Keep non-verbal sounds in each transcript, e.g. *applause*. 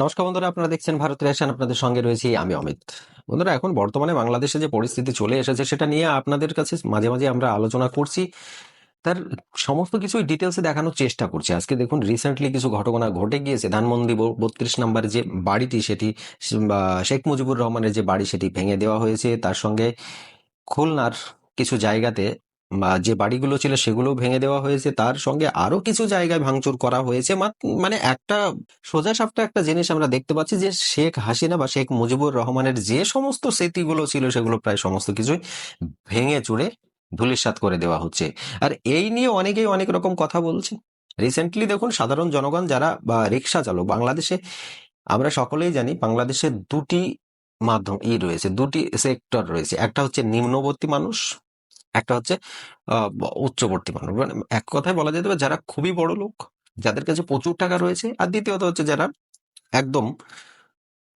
নমস্কার বন্ধুরা, আপনারা দেখছেন ভারত রেশন, আপনাদের সঙ্গে রয়েছি আমি অমিত। বন্ধুরা, এখন বর্তমানে বাংলাদেশে যে পরিস্থিতি চলে এসেছে সেটা নিয়ে আপনাদের কাছে মাঝে মাঝে আমরা আলোচনা করছি। তার সমস্ত কিছুই ডিটেলসে দেখানোর চেষ্টা করছি। আজকে দেখুন রিসেন্টলি কিছু ঘটনা ঘটে গিয়েছে। ধানমন্দি বত্রিশ নম্বরে যে বাড়িটি সেটি শেখ মুজিবুর রহমানের যে বাড়ি সেটি ভেঙে দেওয়া হয়েছে। তার সঙ্গে খুলনার কিছু জায়গাতে বা যে বাড়িগুলো ছিল সেগুলো ভেঙে দেওয়া হয়েছে, তার সঙ্গে আরও কিছু জায়গায় ভাঙচুর করা হয়েছে। মানে একটা সোজা সাপটা একটা জিনিস আমরা দেখতে পাচ্ছি যে শেখ হাসিনা বা শেখ মুজিবুর রহমানের যে সমস্ত স্মৃতিগুলো ছিল সেগুলো প্রায় সমস্ত কিছুই ভেঙে চুড়ে ধূলিসাৎ করে দেওয়া হচ্ছে। আর এই নিয়ে অনেকেই অনেক রকম কথা বলছে। রিসেন্টলি দেখুন, সাধারণ জনগণ যারা বা রিক্সা চালক, বাংলাদেশে আমরা সকলেই জানি বাংলাদেশে দুটি মাধ্যম ই রয়েছে, দুটি সেক্টর রয়েছে। একটা হচ্ছে নিম্নবর্তী মানুষ একটা হচ্ছে উচ্চবর্তী মানুষ মানে এক কথায় বলা যেতে পারে যারা খুবই বড় লোক, যাদের কাছে প্রচুর টাকা রয়েছে, আর দ্বিতীয়ত হচ্ছে যারা একদম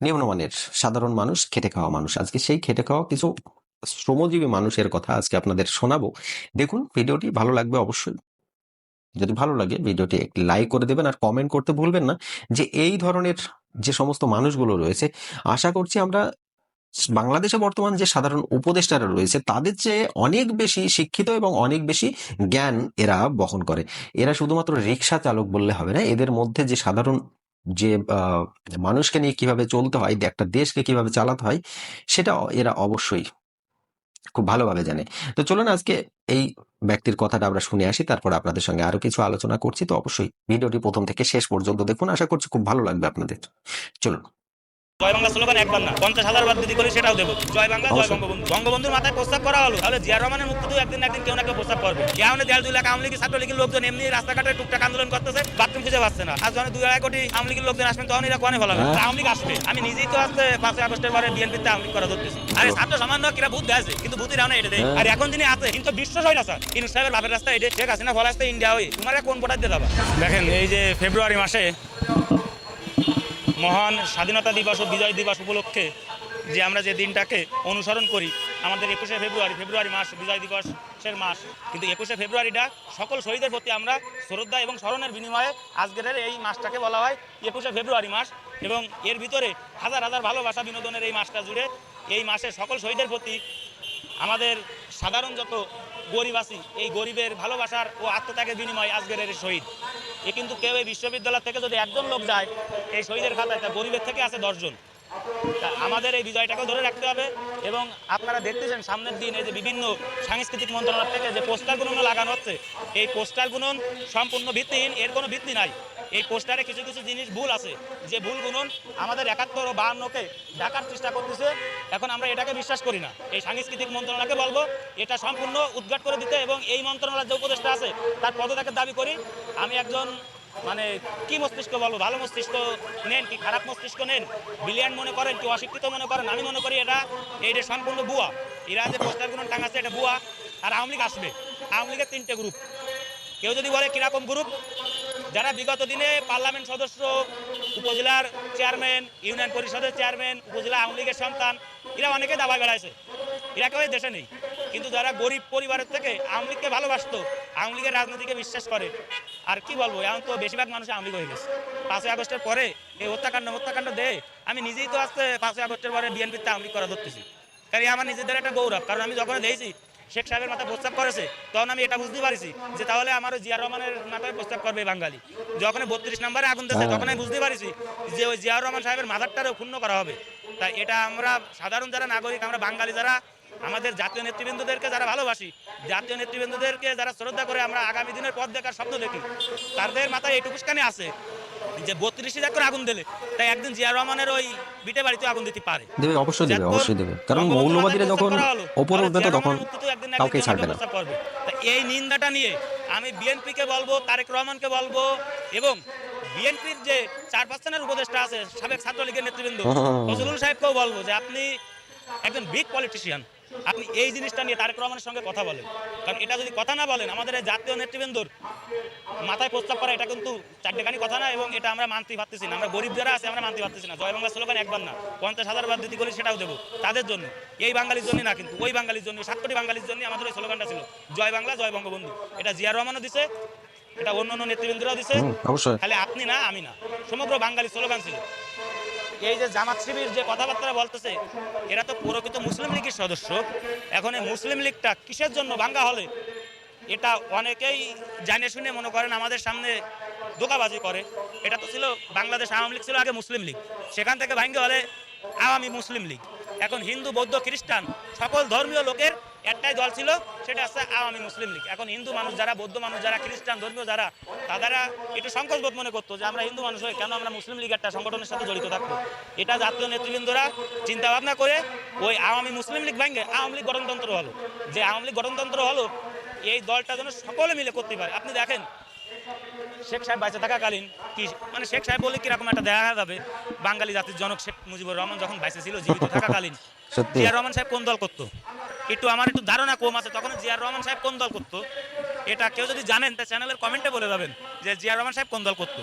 নিম্নমানের, সাধারণ মানুষ, খেটে খাওয়া মানুষ। আজকে সেই খেটে খাওয়া কিছু শ্রমজীবী মানুষের কথা আজকে আপনাদের শোনাবো। দেখুন, ভিডিওটি ভালো লাগবে অবশ্যই। যদি ভালো লাগে, ভিডিওটি একটি লাইক করে দেবেন আর কমেন্ট করতে ভুলবেন না। যে এই ধরনের যে সমস্ত মানুষগুলো রয়েছে, আশা করছি আমরা বাংলাদেশে বর্তমান যে সাধারণ উপদেষ্টারা রয়েছে, তাদের চেয়ে অনেক বেশি শিক্ষিত এবং অনেক বেশি জ্ঞান এরা বহন করে। এরা শুধুমাত্র রিক্সা চালক বললে হবে না, এদের মধ্যে যে সাধারণ যে মানুষকে নিয়ে কীভাবে চলতে হয় একটা দেশকে কীভাবে চালাতে হয়, সেটা এরা অবশ্যই খুব ভালোভাবে জানে। তো চলুন আজকে এই ব্যক্তির কথাটা আমরা শুনে আসি, তারপর আপনাদের সঙ্গে আরও কিছু আলোচনা করছি। তো অবশ্যই ভিডিওটি প্রথম থেকে শেষ পর্যন্ত দেখুন, আশা করছি খুব ভালো লাগবে আপনাদের। চলুন। জয় বাংলা স্লোগান একবার না পঞ্চাশ হাজার বার যদি করি সেটাও দেবো। জয় বাংলা জয় বঙ্গবন্ধু। বঙ্গবন্ধুর মাথায় প্রস্তাব করা হলো। তাহলে জিয়া রহমানের মুক্তি তো একদিন একদিন কেউ না কেউ প্রস্তাব করবে। কেউ না দেড় দুই লাখ আওয়ামী লীগের ছাত্রলীগের লোকজন এমনি রাস্তাঘাটে টুকটাক আন্দোলন করতেছে বাথরুম খুঁজে পাচ্ছে না। আর যখন দুই আড়াই কোটি আওয়ামী লীগের লোকজন আসবেন তখন এরা কোয়ানে ভালো হবে হ্যাঁ। আওয়ামী লীগ আসবে। আমি নিজেই তো আসতে পাঁচই আগস্টের পরে বিএনপিতে আওয়ামী লীগ করা ধরতেছি। আরে ছাত্র সামান্য কিরা ভূত দেয় কিন্তু ভূতি রাও না এটা দেয়। হ্যাঁ। আর এখন যিনি আছে কিন্তু বিশ্ব সাহেবের বাপের রাস্তা এটা শেখ হাসিনা ফল আসতে ইন্ডিয়া হয়ে তোমার কোন ভোটার দিয়ে দেবা দেখেন এই যে ফেব্রুয়ারি মাসে মহান স্বাধীনতা দিবস ও বিজয় দিবস উপলক্ষে যে আমরা যে দিনটাকে অনুসরণ করি, আমাদের একুশে ফেব্রুয়ারি ফেব্রুয়ারি মাস বিজয় দিবসের মাস। কিন্তু একুশে ফেব্রুয়ারিটা সকল শহীদের প্রতি আমরা শ্রদ্ধা এবং স্মরণের বিনিময়ে আজকের এই মাসটাকে বলা হয় একুশে ফেব্রুয়ারি মাস। এবং এর ভিতরে হাজার হাজার ভালোবাসা বিনোদনের এই মাসটা জুড়ে এই মাসে সকল শহীদের প্রতি আমাদের সাধারণ যত গরিব আছি। এই গরিবের ভালোবাসার ও আত্মত্যাগের বিনিময় আজকের এর শহীদ। এ কিন্তু কেউ এই বিশ্ববিদ্যালয় থেকে যদি একজন লোক যায়, এই শহীদের খাতায় তা গরিবের থেকে আছে দশজন আমাদের এই বিজয়টাকে ধরে রাখতে হবে এবং আপনারা দেখতেছেন সামনের দিন এই যে বিভিন্ন সাংস্কৃতিক মন্ত্রণালয় থেকে যে পোস্টার গুণন লাগানো হচ্ছে, এই পোস্টার গুণন সম্পূর্ণ ভিত্তিহীন, এর কোনো ভিত্তি নাই। এই পোস্টারে কিছু কিছু জিনিস ভুল আছে। যে ভুল ভুলগুলো আমাদের একাত্তর ও বাহান্নকে ঢাকার চেষ্টা করতেছে। এখন আমরা এটাকে বিশ্বাস করি না। এই সাংস্কৃতিক মন্ত্রণালয়কে বলব, এটা সম্পূর্ণ উদ্ঘাট করে দিতে এবং এই মন্ত্রণালয়ের যে উপদেষ্টা আছে, তার পদত্যাগের দাবি করি। আমি একজন মানে কি মস্তিষ্ক বলব ভালো মস্তিষ্ক নেন কি খারাপ মস্তিষ্ক নেন? বিলিয়ান মনে করেন কি অশিক্ষিত মনে করেন? আমি মনে করি এটা এটা সম্পূর্ণ বুয়া এরা যে পোস্টার পোস্টারগুলো টাঙাচ্ছে, এটা বুয়া আর আওয়ামী লীগ আসবে। আওয়ামী লীগের তিনটে গ্রুপ কেউ যদি বলে কীরকম গ্রুপ যারা বিগত দিনে পার্লামেন্ট সদস্য, উপজেলার চেয়ারম্যান, ইউনিয়ন পরিষদের চেয়ারম্যান, উপজেলা আওয়ামী লীগের সন্তান, এরা অনেকে দাবায় বেড়াইছে। এরা কেউ দেশে নেই। কিন্তু যারা গরিব পরিবারের থেকে আওয়ামী লীগকে ভালোবাসতো, আওয়ামী লীগের রাজনীতিকে বিশ্বাস করে, আর কি বলব, এখন তো বেশিরভাগ মানুষ আওয়ামী লীগ হয়ে গেছে। পাঁচই আগস্টের পরে এই হত্যাকাণ্ড হত্যাকাণ্ড দে আমি নিজেই তো আসতে পাঁচই আগস্টের পরে বিএনপিতে আওয়ামী লীগ করা ধরতেছি। কারণ আমার নিজেদের একটা গৌরব। কারণ আমি যখন দেখেছি শেখ সাহেবের মাথায় প্রস্তাব করেছে তখন আমি এটা বুঝতে পারছি যে তাহলে আমার ওই জিয়া রহমানের মাথায় প্রস্তাব করবে এই বাঙালি। যখন বত্রিশ নম্বরে আগুন দিয়েছে তখন আমি বুঝতে পারছি যে ওই জিয়া রহমান সাহেবের মাথারটারও ক্ষুণ্ণ করা হবে। তাই এটা আমরা সাধারণ যারা নাগরিক আমরা বাঙালি যারা আমাদের জাতীয় নেতৃবৃন্দদেরকে যারা ভালোবাসি জাতীয় নেতৃবৃন্দদেরকে যারা শ্রদ্ধা করে আমরা আগামী দিনের পথ দেখার স্বপ্ন দেখি তাদের মাথায় এইটুকুসখানে আছে। যে বত্রিশ করে আগুন দিলে তাই একদিন জিয়া রহমানের ওই বিটে বাড়িতে আগুন দিতে পারে। দেবে অবশ্যই দেবে অবশ্যই দেবে। কারণ মৌলবাদীরা যখন ওপরে উঠবে তো তখন একদিন ছাড়বে না। এই নিন্দাটা নিয়ে আমি বিএনপিকে বলব তারেক রহমানকে বলব এবং বিএনপির যে চার পার্সেন্টের উপদেষ্টা আছে সাবেক ছাত্রলীগের নেতৃবৃন্দ। ফজলুল সাহেবকেও বলব যে আপনি একজন বিগ পলিটিশিয়ান। আপনি এই জিনিসটা নিয়ে তারেক রহমানের সঙ্গে কথা বলেন। কারণ এটা যদি কথা না বলেন আমাদের জাতীয় নেতৃবৃন্দর মাথায় প্রস্তাব করা এটা কিন্তু চারটেখানি কথা না এবং এটা আমরা মানতে পারতেছি না। আমরা গরিব যারা আছে আমরা মানতে পারতেছি না। জয় বাংলা স্লোগান একবার না পঞ্চাশ হাজার বার দিতে করি সেটাও দেবো তাদের জন্য। এই বাঙালির জন্য না কিন্তু ওই বাঙালির জন্য সাত কোটি বাঙালির জন্য আমাদের ওই স্লোগানটা ছিল জয় বাংলা জয় বঙ্গবন্ধু। এটা জিয়া রহমানও দিছে এটা অন্য অন্য নেতৃবৃন্দরাও দিছে। অবশ্যই। খালি আপনি না আমি না। সমগ্র বাঙালি স্লোগান ছিল। এই যে জামাত শিবির যে কথাবার্তা বলতেছে এরা তো প্রকৃত মুসলিম লীগের সদস্য। এখন এই মুসলিম লীগটা কিসের জন্য ভাঙ্গা হলে? এটা অনেকেই জানে শুনে মনে করেন আমাদের সামনে ধোকাবাজি করে। এটা তো ছিল বাংলাদেশ আওয়ামী লীগ ছিল আগে মুসলিম লীগ। সেখান থেকে ভাঙ্গে হলে আওয়ামী মুসলিম লীগ। এখন হিন্দু, বৌদ্ধ, খ্রিস্টান সকল ধর্মীয় লোকের একটাই দল ছিল, সেটা হচ্ছে আওয়ামী মুসলিম লীগ। এখন হিন্দু মানুষ যারা, বৌদ্ধ মানুষ যারা, খ্রিস্টান ধর্মীয় যারা তারা একটু সংকোচবোধ মনে করতো যে আমরা হিন্দু মানুষ হয়ে কেন আমরা মুসলিম লীগ একটা সংগঠনের সাথে জড়িত থাকব? এটা জাতীয় নেতৃবৃন্দরা চিন্তা ভাবনা করে ওই আওয়ামী মুসলিম লীগ ভাঙ্গে আওয়ামী লীগ গণতন্ত্র হলো। যে আওয়ামী লীগ গণতন্ত্র হলো এই দলটা যেন সকলে মিলে করতে পারে। আপনি দেখেন শেখ সাহেব বেঁচে থাকাকালীন কি মানে শেখ সাহেব বলে কীরকম একটা দেখা যাবে? বাঙালি জাতির জনক শেখ মুজিবুর রহমান যখন বেঁচে ছিল জীবিত *laughs* থাকাকালীন জিয়ার রহমান সাহেব কোন দল করতো? একটু আমার একটু ধারণা কম আছে তখন জিয়ার রহমান সাহেব কোন দল করতো? এটা কেউ যদি জানেন তা চ্যানেলের কমেন্টে বলে যাবেন যে জিয়ার রহমান সাহেব কোন দল করতো।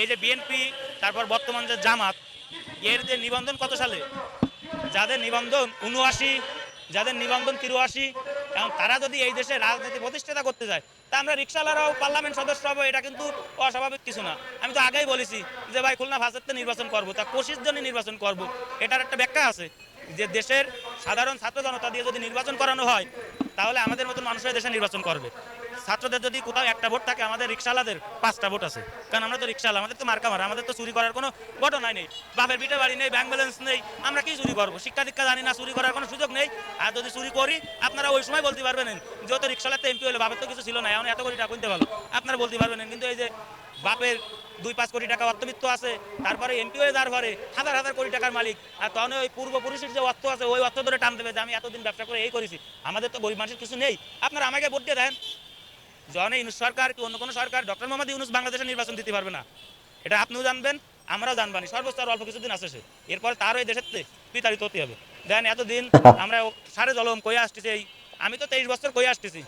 এই যে বিএনপি তারপর বর্তমান যে জামাত এর যে নিবন্ধন কত সালে? যাদের নিবন্ধন উনআশি যাদের নিবন্ধন তিরুয়াশি এবং তারা যদি এই দেশে রাজনীতি প্রতিষ্ঠাতা করতে চায় তা আমরা রিক্সাওয়ালারাও, পার্লামেন্ট সদস্য হব, এটা কিন্তু অস্বাভাবিক কিছু না। আমি তো আগেই বলেছি যে ভাই, খুলনা ভাষাতে নির্বাচন করব, তা পঁচিশ জনই নির্বাচন করব। এটার একটা ব্যাখ্যা আছে যে দেশের সাধারণ ছাত্র জনতা দিয়ে যদি নির্বাচন করানো হয়, তাহলে আমাদের মতন মানুষের দেশে নির্বাচন করবে। ছাত্রদের যদি কোথাও একটা ভোট থাকে, আমাদের রিক্সাওয়ালাদের পাঁচটা ভোট আছে। কারণ আমরা তো রিক্সাওয়ালা, আমাদের তো মার্কা মারা, আমাদের তো চুরি করার কোনো ঘটনাই নেই। বাপের পিঠে বাড়ি নেই ব্যাংক ব্যালেন্স নেই, আমরা কি চুরি করব? শিক্ষা দীক্ষা জানি না, চুরি করার কোনো সুযোগ নেই। আর যদি চুরি করি, আপনারা ওই সময় বলতে পারবেন যেহেতু রিক্সাওয়ালাতে এমপি হলে, বাপের তো কিছু ছিল না, এখন এত কোটি টাকা কিনতে ভালো আপনারা বলতে পারবেন, কিন্তু এই যে বাপের দুই পাঁচ কোটি টাকা অর্থবিত্ত আছে, তারপরে এমপি হয়ে যার ঘরে হাজার হাজার কোটি টাকার মালিক, আর তখন ওই পূর্বপুরুষের যে অর্থ আছে, ওই অর্থ ধরে টান দেবে যে আমি এতদিন ব্যবসা করে এই করেছি। আমাদের তো গরিব মানুষের কিছু নেই। আপনারা আমাকে ভোট দিয়ে দেন। জন ইউনুস সরকার কি অন্য কোনো সরকার? ডক্টর মোহাম্মদ ইউনুস বাংলাদেশে নির্বাচন দিতে পারবে না। এটা আপনিও জানবেন, আমরাও জানবানি। সর্বোচ্চ আর অল্প কিছুদিন আছে সে। এরপর তার ওই দেশের বিতাড়িত হতে হবে। দেন এতদিন আমরা সারে জলম কয়ে আসতেছি এই আমি তো তেইশ বছর কয়ে আসতেছি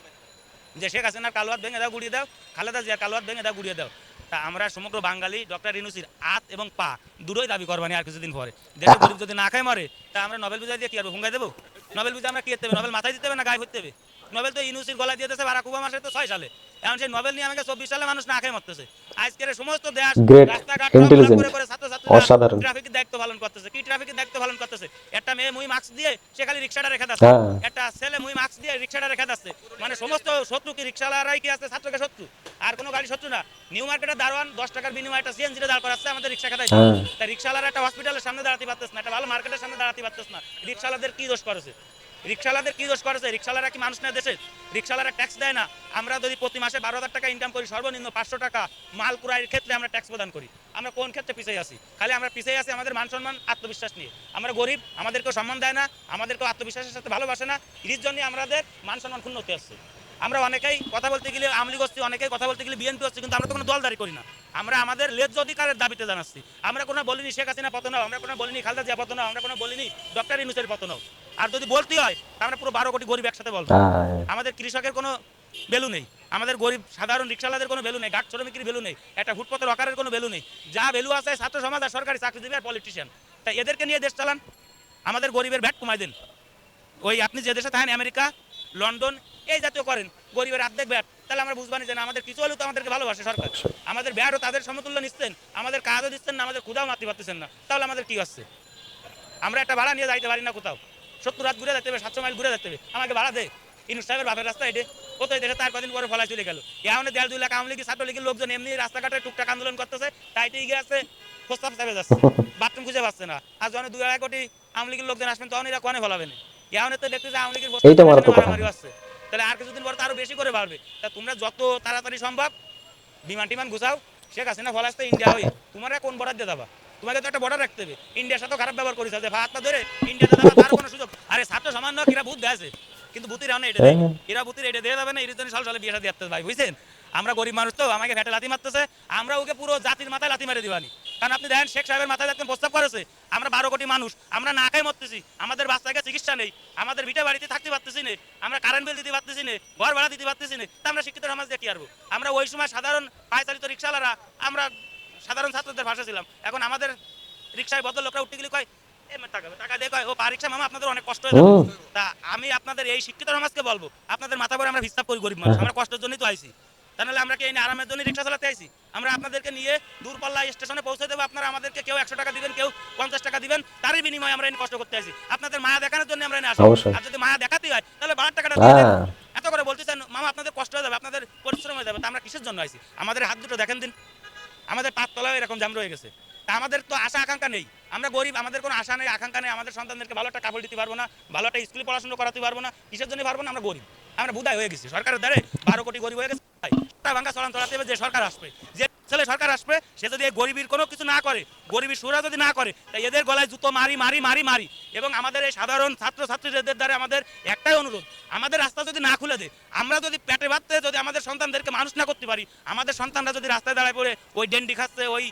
যে শেখ হাসিনার কালওয়াত ভেঙে দাও, গুড়িয়ে দাও, খালেদা জিয়া কালওয়াত ভেঙে দাও, গুড়িয়ে দাও। তা আমরা সমগ্র বাঙালি ডক্টর ইনুসির আত এবং পা দুটোই দাবি করবানি আর কিছুদিন পরে। দেশে গরিব যদি না খায় মরে, তা আমরা নোবেল বিজয় দিয়ে কি করব? হুঙ্গাই দেবো? নোবেল বিজয় আমরা কি করতে হবে? নোবেল মাথায় দিতে হবে না গায়ে হতে হবে? নোবেল তো ইনুসির গলা দিয়ে দিয়েছে বারাক ওবামা তো ছয় সালে। এখন সেই নোবেল নিয়ে আমাকে চব্বিশ সালে মানুষ না খেয়ে মরতেছে। আজকের সমস্ত দেশ রাস্তাঘাট intelligent, করে করে অসাধারণ। ট্রাফিকের দায়িত্ব পালন করতেছে। কি ট্রাফিকের দায়িত্ব পালন করতেছে? একটা মেয়ে মুই মাস্ক দিয়ে সে খালি রিক্সাটা রেখে যাচ্ছে। হ্যাঁ। একটা ছেলে মুই মাস্ক দিয়ে রিক্সাটা রেখে যাচ্ছে। মানে সমস্ত শত্রু কি রিক্সাওয়ালারাই কি আছে? ছাত্রকে শত্রু। আর কোনো গাড়ি শত্রু না। নিউ মার্কেটের দারোয়ান দশ টাকার বিনিময়ে একটা দাঁড় করাচ্ছে আমাদের রিক্সা খাতায়। হ্যাঁ। তা রিক্সাওয়ালার একটা হসপিটালের সামনে দাঁড়াতে পারতেছ না একটা ভালো মার্কেটের সামনে দাঁড়াতে পারতেছ না। রিক্সাওয়ালাদের কি দোষ করেছে? রিক্সাওয়ালাদের কি দোষ করেছে? রিক্সাওয়ালারা কি মানুষ না দেশে রিক্সাওয়ালারা ট্যাক্স দেয় না। আমরা যদি প্রতি মাসে বারো হাজার টাকা ইনকাম করি, সর্বনিম্ন পাঁচশো টাকা মাল ক্রয়ের ক্ষেত্রে আমরা ট্যাক্স প্রদান করি। আমরা কোন ক্ষেত্রে পিছিয়ে আছি? খালি আমরা পিছিয়ে আছি আমাদের মান সম্মান, আত্মবিশ্বাস নিয়ে। আমরা গরিব আমাদেরকেও সম্মান দেয় না আমাদেরকেও আত্মবিশ্বাসের সাথে ভালোবাসে না। এর জন্যই আমাদের মান সম্মান ক্ষুণ্ণ হতে আসছে আমরা অনেকেই কথা বলতে গেলে আমলি গোষ্ঠী, অনেকেই কথা বলতে গেলে বিএনপি হচ্ছে, কিন্তু আমরা তো কোনো দলদারি করি না। আমরা আমাদের লেজ অধিকারের দাবিতে জানাচ্ছি। আমরা কোনো বলিনি শেখ হাসিনা পতন আমরা কোনো বলিনি খালদা জিয়া পতন আমরা কোনো বলিনি ডক্টর ইনুসের পতন। আর যদি বলতে হয় তাহলে পুরো বারো কোটি গরিব একসাথে বলব হ্যাঁ। আমাদের কৃষকের কোনো ভ্যালু নেই। আমাদের গরিব সাধারণ রিক্সাওয়ালাদের কোনো ভ্যালু নেই। ঘাট শ্রমিকের ভ্যালু নেই। একটা ফুটপথের অকারের কোনো ভ্যালু নেই। যা ভ্যালু আছে ছাত্র সমাজ আর সরকারি চাকরিজীবী আর পলিটিশিয়ান। তাই এদেরকে নিয়ে দেশ চালান। আমাদের গরিবের ভ্যাট কমাই দিন। ওই আপনি যে দেশে থাকেন আমেরিকা লন্ডন এই জাতীয় করেন। গরিবের অর্ধেক ব্যাট তাহলে আমরা বুঝবানি যে আমাদের কিছু হলেও তো আমাদেরকে ভালোবাসে সরকার। আমাদের ব্যাটও তাদের সমতুল্য নিচ্ছেন। আমাদের কাজও দিচ্ছেন না আমাদের ক্ষুদাও মারতে পারতেছেন না। তাহলে আমাদের কি হচ্ছে? আমরা একটা ভাড়া নিয়ে যাইতে পারি না কোথাও। সত্তর রাত ঘুরে যেতে হবে সাতশো মাইল ঘুরে যেতে হবে। আমাকে ভাড়া দে। ইনুস সাহেবের বাপের রাস্তা এটে। কোথায় দেশে তার কদিন পরে ফলাই চলে গেল। এখন দেড় দুই লাখ আওয়ামী লীগের ছাত্রলীগের লোকজন এমনি রাস্তাঘাটে টুকটাক আন্দোলন করতেছে তাইতে গিয়ে আছে প্রস্তাব চাপে যাচ্ছে। বাথরুম খুঁজে পাচ্ছে না। আর যখন দুই আড়াই কোটি আওয়ামী লীগের লোকজন আসবেন তখন এরা কনে ফলাবেন এখন তো দেখতেছে আওয়ামী লীগের। মারামারি হচ্ছে। তাহলে আর কিছুদিন পরে তো আরও বেশি করে বাড়বে। তা তোমরা যত তাড়াতাড়ি সম্ভব বিমান টিমান গুছাও শেখ হাসিনা ফলাস তো ইন্ডিয়া হয়ে তোমার কোন বর্ডার দিয়ে যাবা? তোমাকে তো একটা বর্ডার রাখতে হবে। ইন্ডিয়ার সাথে খারাপ ব্যবহার করিস যে ভাত ধরে ইন্ডিয়াতে যাবা তার কোনো সুযোগ। আরে ছাত্র সামান্য এরা ভূত দেয় কিন্তু ভূতির রানে এটা দেয়। এরা ভূতির এটা দিয়ে যাবে না এর জন্য সাল সালে বিয়ে সাথে ভাই বুঝছেন? আমরা গরিব মানুষ তো আমাকে ভেটে লাথি মারতেছে আমরা ওকে পুরো জাতির মাথায় লাথি মেরে দিবানি। কারণ আপনি দেখেন শেখ সাহেবের মাথায় দেখতেন প্রস্তাব করেছে আমরা বারো কোটি মানুষ আমরা না খাই মরতেছি আমাদের বাচ্চাকে চিকিৎসা নেই আমাদের ভিটে বাড়িতে থাকতে পারতেছি না আমরা কারেন্ট বিল দিতে পারতেছি না ঘর ভাড়া দিতে পারতেছি না তা আমরা শিক্ষিত সমাজ কি আরবো আমরা ওই সময় সাধারণ পায়চালিত রিক্সাওয়ালারা আমরা সাধারণ ছাত্রদের ভাষা ছিলাম। এখন আমাদের রিক্সায় বদল লোকরা উঠতে গেলে কয় টাকা টাকা দিয়ে কয় ও পা রিক্সা মামা আপনাদের অনেক কষ্ট হয়ে তা আমি আপনাদের এই শিক্ষিত সমাজকে বলব আপনাদের মাথা করে আমরা হিসাব করি গরিব মানুষ। আমরা কষ্টের জন্যই তো আইছি। তাহলে আমরা কি এই আরামের জন্য রিক্সা চালাতে আইছি? আমরা আপনাদেরকে নিয়ে দূরপাল্লা স্টেশনে পৌঁছে দেবো আপনারা আমাদেরকে কেউ একশো টাকা দিবেন কেউ পঞ্চাশ টাকা দিবেন তারই বিনিময়ে আমরা কষ্ট করতে আপনাদের মায়া দেখানোর জন্য আমরা এনে আসি। আর যদি মায়া দেখাতে হয় তাহলে বাড়ার টাকাটা। হ্যাঁ। এত করে বলতেছেন মামা আপনাদের কষ্ট হয়ে যাবে আপনাদের পরিশ্রম হয়ে যাবে তা আমরা কিসের জন্য আইছি? আমাদের হাত দুটো দেখেন দিন। আমাদের পাঁচতলাও এরকম জাম রয়ে গেছে। তা আমাদের তো আশা আকাঙ্ক্ষা নেই। আমরা গরিব, আমাদের কোনো আশা নেই, আকাঙ্ক্ষা নেই। আমাদের সন্তানদেরকে ভালো একটা কাপড় দিতে পারব না, ভালো একটা স্কুলে পড়াশোনা করাতে পারব না, কিসের জন্য পারব না? আমরা গরিব। আমরা বুধায় হয়ে গেছি। সরকারের দ্বারে বারো কোটি গরিব হয়ে গেছে। ভাঙ্গা চলান চলাতে হবে, যে সরকার আসবে, যে ছেলে সরকার আসবে, সে যদি এই গরিবের কোনো কিছু না করে, গরিবের সুরা যদি না করে, তাই এদের গলায় জুতো মারি মারি মারি মারি। এবং আমাদের এই সাধারণ ছাত্র ছাত্রীদের দ্বারা আমাদের একটাই অনুরোধ, আমাদের রাস্তা যদি না খুলে দেয়, আমরা যদি পেটে বাঁধতে যদি আমাদের সন্তানদেরকে মানুষ না করতে পারি, আমাদের সন্তানরা যদি রাস্তায় দাঁড়ায় পড়ে, ওই ডেন্ডি খাচ্ছে, ওই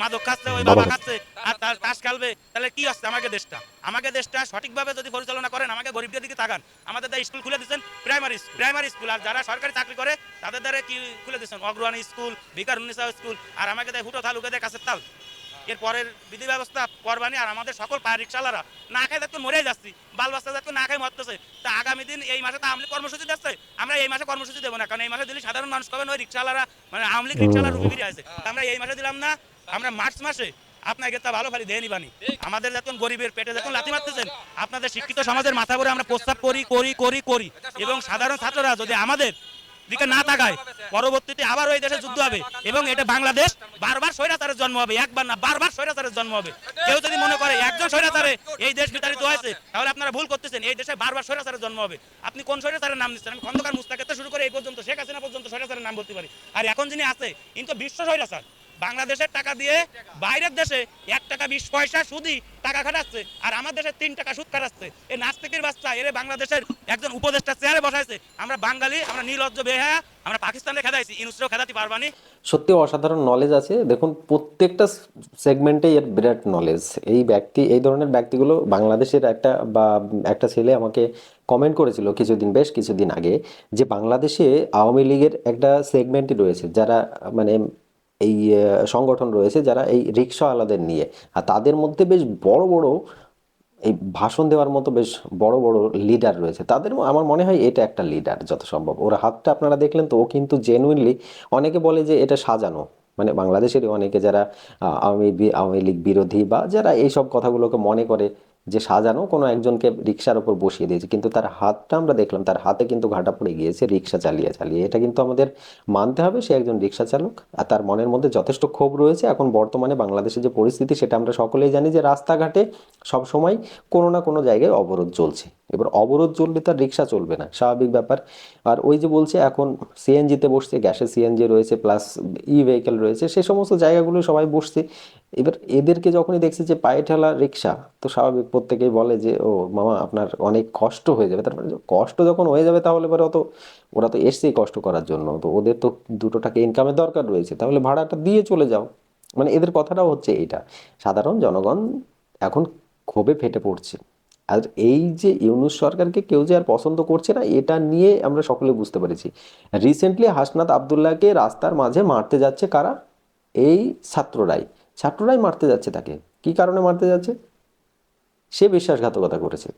মাদক খাচ্ছে ওই বাবা খাচ্ছে আর তার তাস খেলবে তাহলে কি আসছে আমাকে দেশটা? আমাকে দেশটা সঠিকভাবে যদি পরিচালনা করেন আমাকে গরিবদের দিকে তাকান। আমাদের দ্বারা স্কুল খুলে দিচ্ছেন প্রাইমারি প্রাইমারি স্কুল। আর যারা সরকারি চাকরি করে তাদের দ্বারা কি খুলে দিচ্ছেন অগ্রহানি স্কুল ভিকার উন্নিশা স্কুল আর আমাকে দেয় হুটো থালুকে দেয় কাছের তাল। এর পরের বিধি ব্যবস্থা করবানি আর আমাদের সকল পায়ের রিক্সালারা না খাই যাতে মরে যাচ্ছি, বাল বাচ্চা যাতে না খাই মরতেছে। তা আগামী দিন এই মাসে তো আমলি কর্মসূচি দিচ্ছে, আমরা এই মাসে কর্মসূচি দেবো না, কারণ এই মাসে দিলে সাধারণ মানুষ পাবেন ওই রিক্সালারা মানে আমলি রিক্সালা রুগী আছে আমরা এই মাসে দিলাম না, আমরা মার্চ মাসে আপনাকে তা ভালো ভালো দেয় নিবানি আমাদের যখন গরিবের পেটে যখন লাথি মারতেছেন, আপনাদের শিক্ষিত সমাজের মাথা করে আমরা প্রস্তাব করি করি করি করি। এবং সাধারণ ছাত্ররা যদি আমাদের দিকে না তাকায়। পরবর্তীতে আবার ওই দেশে যুদ্ধ হবে এবং এটা বাংলাদেশ বারবার স্বৈরাচারের জন্ম হবে, একবার না, বারবার স্বৈরাচারের জন্ম হবে। কেউ যদি মনে করে একজন স্বৈরাচারে এই দেশ বিতাড়িত হয়েছে, তাহলে আপনারা ভুল করতেছেন, এই দেশে বারবার স্বৈরাচারের জন্ম হবে। আপনি কোন স্বৈরাচারের নাম দিচ্ছেন আমি খন্দকার মুস্তাকের শুরু করে এই পর্যন্ত, শেখ হাসিনা পর্যন্ত স্বৈরাচারের নাম বলতে পারি। আর এখন যিনি আছে কিন্তু বিশ্ব স্বৈরাচার। বাংলাদেশের টাকা দিয়ে বাইরের দেশে এক টাকা বিশ পয়সা সুদি টাকা খাটাচ্ছে, আর আমার দেশে তিন টাকা সুদ খাটাচ্ছে। এই নাস্তিকের বাচ্চা, এরে বাংলাদেশের একজন উপদেষ্টা চেয়ারে বসাইছে। আমরা বাঙালি, আমরা নীলজ্জ বেহা আমরা পাকিস্তানে খেদাইছি, ইনুসরেও খেদাতে পারবানি। সত্যি অসাধারণ নলেজ আছে। দেখুন, প্রত্যেকটা সেগমেন্টে এর বিরাট নলেজ এই ব্যক্তি, এই ধরনের ব্যক্তিগুলো বাংলাদেশের একটা বা একটা ছেলে আমাকে কমেন্ট করেছিল কিছুদিন বেশ কিছুদিন আগে যে বাংলাদেশে আওয়ামী লীগের একটা সেগমেন্টই রয়েছে। যারা মানে এই সংগঠন রয়েছে যারা এই রিক্সাওয়ালাদের নিয়ে। আর তাদের মধ্যে বেশ বড় বড় এই ভাষণ দেওয়ার মতো বেশ বড় বড় লিডার রয়েছে। তাদের আমার মনে হয় এটা একটা লিডার যত সম্ভব। ওর হাতটা আপনারা দেখলেন তো, ও কিন্তু জেনুইনলি অনেকে বলে যে এটা সাজানো। মানে বাংলাদেশেরই অনেকে যারা আওয়ামী আওয়ামী লীগ বিরোধী বা যারা এইসব কথাগুলোকে মনে করে যে সাজানো কোনো একজনকে রিক্সার ওপর বসিয়ে দিয়েছে। কিন্তু তার হাতটা আমরা দেখলাম, তার হাতে কিন্তু ঘাটা পড়ে গিয়েছে, রিক্সা চালিয়ে চালিয়ে। এটা কিন্তু আমাদের মানতে হবে, সে একজন রিক্সা চালক। আর তার মনের মধ্যে যথেষ্ট ক্ষোভ রয়েছে। এখন বর্তমানে বাংলাদেশের যে পরিস্থিতি, সেটা আমরা সকলেই জানি যে রাস্তাঘাটে সবসময় কোনো না কোনো জায়গায় অবরোধ চলছে। এবার অবরোধ চললে তার রিক্সা চলবে না, স্বাভাবিক ব্যাপার। আর ওই যে বলছে, এখন সিএনজিতে বসছে, গ্যাসের সিএনজি রয়েছে প্লাস ই ভেহিকেল রয়েছে, সে সমস্ত জায়গাগুলো সবাই বসছে। এবার এদেরকে যখনই দেখছে যে পায়ে ঠেলা রিক্সা, তো স্বাভাবিক প্রত্যেকেই বলে যে, ও মামা, আপনার অনেক কষ্ট হয়ে যাবে। তার মানে কষ্ট যখন হয়ে যাবে, তাহলে পরে অত ওরা তো এসছেই কষ্ট করার জন্য। তো ওদের তো দুটো টাকা ইনকামের দরকার রয়েছে। তাহলে ভাড়াটা দিয়ে চলে যাও। মানে এদের কথাটাও হচ্ছে এইটা। সাধারণ জনগণ এখন ক্ষোভে ফেটে পড়ছে। আর এই যে ইউনুস সরকারকে কেউ যে আর পছন্দ করছে না, এটা নিয়ে আমরা সকলে বুঝতে পেরেছি। রিসেন্টলি হাসনাত আবদুল্লাহকে রাস্তার মাঝে মারতে যাচ্ছে কারা? এই ছাত্ররাই। ছাত্ররাই মারতে যাচ্ছে তাকে। কি কারণে মারতে যাচ্ছে? সে বিশ্বাসঘাতকতা করেছে।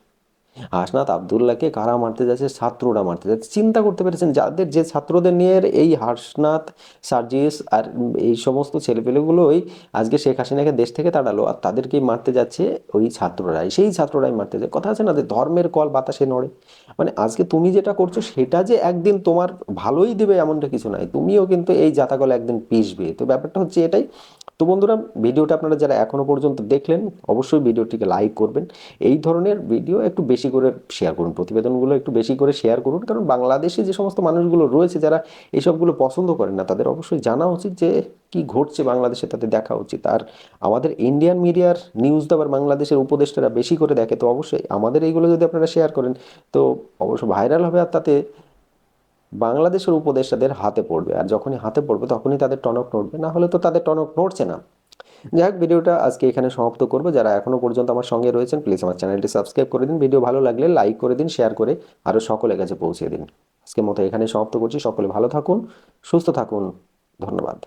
হাসনাত আবদুল্লাহকে কারা মারতে যাচ্ছে? ছাত্ররা মারতে যাচ্ছে। চিন্তা করতে পেরেছেন, যাদের যে ছাত্রদের নিয়ে এই হাসনাত, সার্জিস আর এই সমস্ত ছেলেপেলেগুলোই আজকে শেখ হাসিনাকে দেশ থেকে তাড়ালো আর তাদেরকেই মারতে যাচ্ছে ওই ছাত্ররাই। সেই ছাত্ররাই মারতে যায় কথা আছে না যে ধর্মের কল বাতাসে নড়ে? মানে আজকে তুমি যেটা করছ সেটা যে একদিন তোমার ভালোই দেবে এমনটা কিছু নাই। তুমিও কিন্তু এই জাতাকলে একদিন পিসবে তো ব্যাপারটা হচ্ছে এটাই তো বন্ধুরা, ভিডিওটা আপনারা যারা এখনও পর্যন্ত দেখলেন, অবশ্যই ভিডিওটিকে লাইক করবেন। এই ধরনের ভিডিও একটু বেশি করে শেয়ার করুন, প্রতিবেদনগুলো একটু বেশি করে শেয়ার করুন, কারণ বাংলাদেশে যে সমস্ত মানুষগুলো রয়েছে, যারা এইসবগুলো পছন্দ করেন না, তাদের অবশ্যই জানা উচিত যে কি ঘটছে বাংলাদেশে তাদের দেখা উচিত। আর আমাদের ইন্ডিয়ান মিডিয়ার নিউজ দেওয়ার বাংলাদেশের উপদেষ্টারা বেশি করে দেখে, তো অবশ্যই আমাদের এইগুলো যদি আপনারা শেয়ার করেন, তো অবশ্য ভাইরাল হবে আর তাতে বাংলাদেশের উপদেষ্টাদের হাতে পড়বে। আর যখনই হাতে পড়বে, তখনই তাদের টনক নড়বে। না হলে তো তাদের টনক নড়ছে না। যাই হোক ভিডিওটা আজকে এখানে সমাপ্ত করব। যারা এখনও পর্যন্ত আমার সঙ্গে রয়েছেন প্লিজ আমার চ্যানেলটি সাবস্ক্রাইব করে দিন। ভিডিও ভালো লাগলে লাইক করে দিন শেয়ার করে আরও সকলের কাছে পৌঁছে দিন। আজকের মতো এখানে সমাপ্ত করছি। সকলে ভালো থাকুন, সুস্থ থাকুন। ধন্যবাদ।